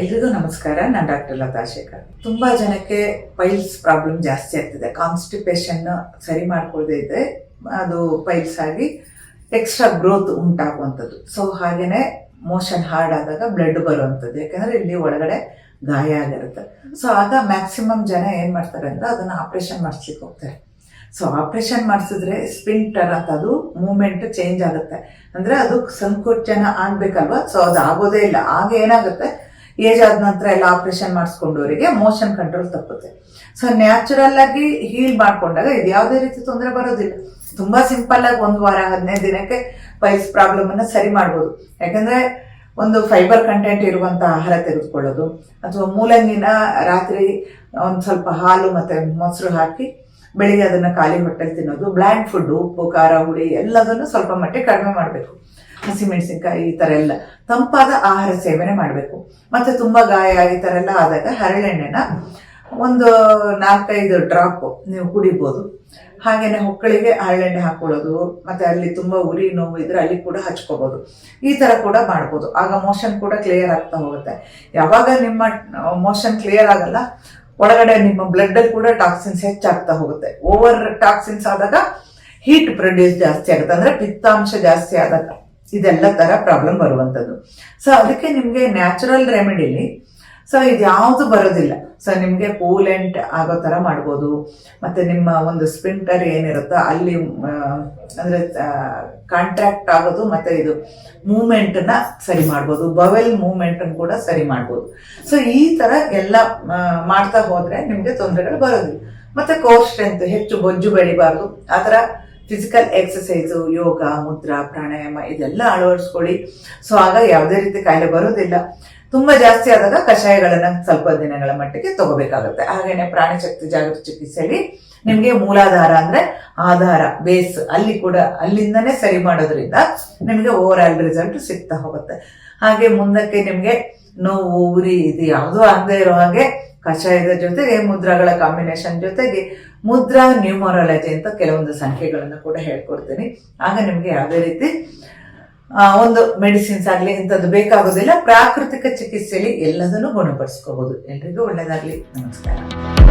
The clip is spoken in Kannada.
ಎಲ್ರಿಗೂ ನಮಸ್ಕಾರ. ನಾನು ಡಾಕ್ಟರ್ ಲತಾ ಶೇಖರ್. ತುಂಬಾ ಜನಕ್ಕೆ ಪೈಲ್ಸ್ ಪ್ರಾಬ್ಲಮ್ ಜಾಸ್ತಿ ಆಗ್ತಿದೆ. ಕಾನ್ಸ್ಟಿಪೇಷನ್ ಸರಿ ಮಾಡ್ಕೊಳ್ಳದೆ ಇದ್ರೆ ಅದು ಪೈಲ್ಸ್ ಆಗಿ ಎಕ್ಸ್ಟ್ರಾ ಗ್ರೋತ್ ಉಂಟಾಗುವಂಥದ್ದು. ಸೊ ಹಾಗೇನೆ ಮೋಷನ್ ಹಾರ್ಡ್ ಆದಾಗ ಬ್ಲಡ್ ಬರುವಂಥದ್ದು. ಯಾಕಂದ್ರೆ ಇಲ್ಲಿ ಒಳಗಡೆ ಗಾಯ ಆಗಿರುತ್ತೆ. ಸೊ ಆಗ ಮ್ಯಾಕ್ಸಿಮಮ್ ಜನ ಏನು ಮಾಡ್ತಾರೆ ಅಂದ್ರೆ ಅದನ್ನ ಆಪರೇಷನ್ ಮಾಡಿಸ್ಲಿಕ್ಕೆ ಹೋಗ್ತಾರೆ. ಸೊ ಆಪರೇಷನ್ ಮಾಡಿಸಿದ್ರೆ ಸ್ಪಿಂಟರ್ ಅಂತ ಅದು ಮೂಮೆಂಟ್ ಚೇಂಜ್ ಆಗುತ್ತೆ. ಅಂದ್ರೆ ಅದು ಸಂಕೋಚನ ಆಗ್ಬೇಕಲ್ವಾ? ಸೊ ಅದು ಆಗೋದೇ ಇಲ್ಲ. ಆಗ ಏನಾಗುತ್ತೆ? ಏಜ್ ಆದ ನಂತರ ಎಲ್ಲ ಆಪರೇಷನ್ ಮಾಡಿಸ್ಕೊಂಡವರಿಗೆ ಮೋಷನ್ ಕಂಟ್ರೋಲ್ ತಪ್ಪುತ್ತೆ. ಸೊ ನ್ಯಾಚುರಲ್ ಆಗಿ ಹೀಲ್ ಮಾಡ್ಕೊಂಡಾಗ ಇದು ಯಾವುದೇ ರೀತಿ ತೊಂದರೆ ಬರೋದಿಲ್ಲ. ತುಂಬಾ ಸಿಂಪಲ್ ಆಗಿ ಒಂದು ವಾರ, ಹದಿನೈದು ದಿನಕ್ಕೆ ಪೈಲ್ಸ್ ಪ್ರಾಬ್ಲಮ್ ಅನ್ನ ಸರಿ ಮಾಡ್ಬೋದು. ಯಾಕಂದ್ರೆ ಒಂದು ಫೈಬರ್ ಕಂಟೆಂಟ್ ಇರುವಂತ ಆಹಾರ ತೆಗೆದುಕೊಳ್ಳೋದು, ಅಥವಾ ಮೂಲಂಗಿನ ರಾತ್ರಿ ಒಂದು ಸ್ವಲ್ಪ ಹಾಲು ಮತ್ತೆ ಮೊಸರು ಹಾಕಿ ಬೆಳಿಗ್ಗೆ ಅದನ್ನ ಖಾಲಿ ಹೊಟ್ಟೆಲಿ ತಿನ್ನೋದು ಬ್ಲ್ಯಾಂಡ್ ಫುಡ್ ಉಪ್ಪು, ಖಾರ, ಹುಳಿ ಎಲ್ಲದನ್ನು ಸ್ವಲ್ಪ ಮಟ್ಟಿಗೆ ಕಡಿಮೆ ಮಾಡಬೇಕು. ಹಸಿಮೆಣಸಿನ್ಕಾಯಿ ಈ ತರ ಎಲ್ಲ ತಂಪಾದ ಆಹಾರ ಸೇವನೆ ಮಾಡಬೇಕು. ಮತ್ತೆ ತುಂಬಾ ಗಾಯ ಈ ಥರ ಎಲ್ಲ ಆದಾಗ ಹರಳೆಣ್ಣೆನ ಒಂದು ನಾಲ್ಕೈದು ಡ್ರಾಪ್ ನೀವು ಕುಡಿಬೋದು. ಹಾಗೇನೆ ಹೊಕ್ಕಳಿಗೆ ಹರಳೆಣ್ಣೆ ಹಾಕೊಳ್ಳೋದು, ಮತ್ತೆ ಅಲ್ಲಿ ತುಂಬಾ ಉರಿ ನೋವು ಇದ್ರೆ ಅಲ್ಲಿ ಕೂಡ ಹಚ್ಕೋಬಹುದು ಈ ತರ ಕೂಡ ಮಾಡ್ಬೋದು. ಆಗ ಮೋಷನ್ ಕೂಡ ಕ್ಲಿಯರ್ ಆಗ್ತಾ ಹೋಗುತ್ತೆ. ಯಾವಾಗ ನಿಮ್ಮ ಮೋಷನ್ ಕ್ಲಿಯರ್ ಆಗಲ್ಲ, ಒಳಗಡೆ ನಿಮ್ಮ ಬ್ಲಡ್ ಅಲ್ಲಿ ಕೂಡ ಟಾಕ್ಸಿನ್ಸ್ ಹೆಚ್ಚಾಗ್ತಾ ಹೋಗುತ್ತೆ. ಓವರ್ ಟಾಕ್ಸಿನ್ಸ್ ಆದಾಗ ಹೀಟ್ ಪ್ರೊಡ್ಯೂಸ್ ಜಾಸ್ತಿ ಆಗುತ್ತೆ. ಅಂದ್ರೆ ಪಿತ್ತಾಂಶ ಜಾಸ್ತಿ ಆದಾಗ. ಇದೆಲ್ಲ ತರ ಪ್ರಾಬ್ಲಮ್ ಬರುವಂತದ್ದು. ಸೊ ಅದಕ್ಕೆ ನಿಮ್ಗೆ ನ್ಯಾಚುರಲ್ ರೆಮಿಡಿಲಿ ಸೊ ಇದು ಯಾವುದು ಬರೋದಿಲ್ಲ. ಸೊ ನಿಮಗೆ ಕೂಲೆಂಟ್ ಆಗೋ ತರ ಮಾಡ್ಬೋದು. ಮತ್ತೆ ನಿಮ್ಮ ಒಂದು ಸ್ಪ್ರಿಂಟರ್ ಏನಿರುತ್ತೋ ಅಲ್ಲಿ ಅಂದರೆ ಕಾಂಟ್ರಾಕ್ಟ್ ಆಗೋದು, ಮತ್ತೆ ಇದು ಮೂವ್ಮೆಂಟ್ನ ಸರಿ ಮಾಡ್ಬೋದು. ಬವೆಲ್ ಮೂವ್ಮೆಂಟ್ ಕೂಡ ಸರಿ ಮಾಡ್ಬೋದು. ಸೊ ಈ ತರ ಎಲ್ಲ ಮಾಡ್ತಾ ಹೋದರೆ ನಿಮಗೆ ತೊಂದರೆಗಳು ಬರೋದಿಲ್ಲ. ಮತ್ತೆ ಕೋರ್ ಸ್ಟ್ರೆಂತ್ ಹೆಚ್ಚು ಬೊಜ್ಜು ಬೆಳಿಬಾರ್ದು. ಆ ಥರ ಫಿಸಿಕಲ್ ಎಕ್ಸಸೈಸು ಯೋಗ ಮುದ್ರಾ ಪ್ರಾಣಾಯಾಮ ಇದೆಲ್ಲ ಅಳವಡಿಸ್ಕೊಳ್ಳಿ. ಸೊ ಆಗ ಯಾವುದೇ ರೀತಿ ಕಾಯಿಲೆ ಬರೋದಿಲ್ಲ ತುಂಬ ಜಾಸ್ತಿ ಆದಾಗ ಕಷಾಯಗಳನ್ನು ಸ್ವಲ್ಪ ದಿನಗಳ ಮಟ್ಟಿಗೆ ತಗೋಬೇಕಾಗುತ್ತೆ. ಹಾಗೇನೆ ಪ್ರಾಣಶಕ್ತಿ ಜಾಗೃತಿ ಚಿಕಿತ್ಸೆಯಲ್ಲಿ ನಿಮಗೆ ಮೂಲಾಧಾರ ಅಂದ್ರೆ ಆಧಾರ ಬೇಸ್ ಅಲ್ಲಿ ಕೂಡ ಅಲ್ಲಿಂದನೇ ಸರಿ ಮಾಡೋದ್ರಿಂದ ನಿಮಗೆ ಓವರ್ ಆಲ್ ರಿಸಲ್ಟ್ ಸಿಗ್ತಾ ಹೋಗುತ್ತೆ. ಹಾಗೆ ಮುಂದಕ್ಕೆ ನಿಮಗೆ ನೋವು, ಉರಿ, ಇದು ಯಾವುದೂ ಆಗದೆ ಇರೋ ಹಾಗೆ ಕಷಾಯದ ಜೊತೆಗೆ ಮುದ್ರಾಗಳ ಕಾಂಬಿನೇಷನ್ ಜೊತೆಗೆ ಮುದ್ರಾ ನ್ಯೂಮರಾಲಜಿ ಅಂತ ಕೆಲವೊಂದು ಸಂಖ್ಯೆಗಳನ್ನು ಕೂಡ ಹೇಳ್ಕೊಡ್ತೀನಿ. ಆಗ ನಿಮಗೆ ಯಾವುದೇ ರೀತಿ ಒಂದು ಮೆಡಿಸಿನ್ಸ್ ಆಗಲಿ ಇಂಥದ್ದು ಬೇಕಾಗೋದಿಲ್ಲ. ಪ್ರಾಕೃತಿಕ ಚಿಕಿತ್ಸೆಯಲ್ಲಿ ಎಲ್ಲದನ್ನು ಗುಣಪಡಿಸ್ಕೋಬಹುದು ಎಲ್ರಿಗೂ ಒಳ್ಳೆಯದಾಗಲಿ ನಮಸ್ಕಾರ.